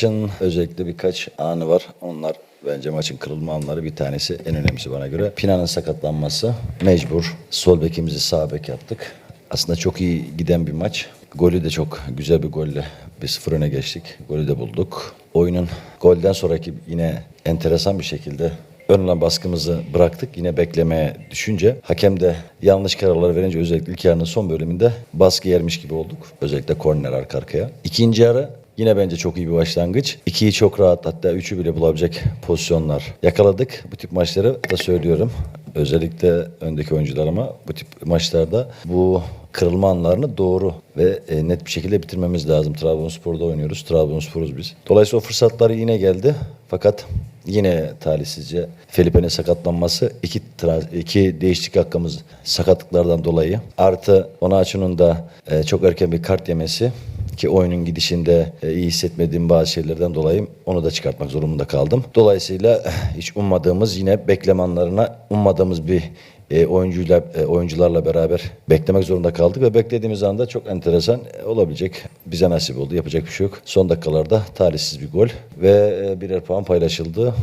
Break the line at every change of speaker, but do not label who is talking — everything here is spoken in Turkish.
Maçın özellikle birkaç anı var. Onlar bence maçın kırılma anları bir tanesi. En önemlisi bana göre. Pina'nın sakatlanması. Mecbur. Sol bekimizi sağ bek yaptık. Aslında çok iyi giden bir maç. Golü de çok güzel bir golle 1-0 öne geçtik. Golü de bulduk. Oyunun golden sonraki yine enteresan bir şekilde ön alan baskımızı bıraktık. Yine beklemeye düşünce hakem de yanlış kararlar verince özellikle ilk yarının son bölümünde baskı yermiş gibi olduk. Özellikle korner arka arkaya. İkinci yarı Yine bence çok iyi bir başlangıç. İkiyi çok rahat hatta üçü bile bulabilecek pozisyonlar yakaladık. Bu tip maçları da söylüyorum. Özellikle öndeki oyuncularıma bu tip maçlarda bu kırılma anlarını doğru ve e, net bir şekilde bitirmemiz lazım. Trabzonspor'da oynuyoruz. Trabzonspor'uz biz. Dolayısıyla o fırsatlar yine geldi. Fakat yine talihsizce Felipe'nin sakatlanması iki, iki değişiklik hakkımız sakatlıklardan dolayı. Artı Onaçu'nun da e, çok erken bir kart yemesi ki oyunun gidişinde e, iyi hissetmediğim bazı şeylerden dolayı onu da çıkartmak zorunda kaldım. Dolayısıyla eh, hiç ummadığımız yine beklemanlarına ummadığımız bir e, oyuncuyla e, oyuncularla beraber beklemek zorunda kaldık ve beklediğimiz anda çok enteresan olabilecek bize nasip oldu. Yapacak bir şey yok. Son dakikalarda talihsiz bir gol ve birer puan paylaşıldı.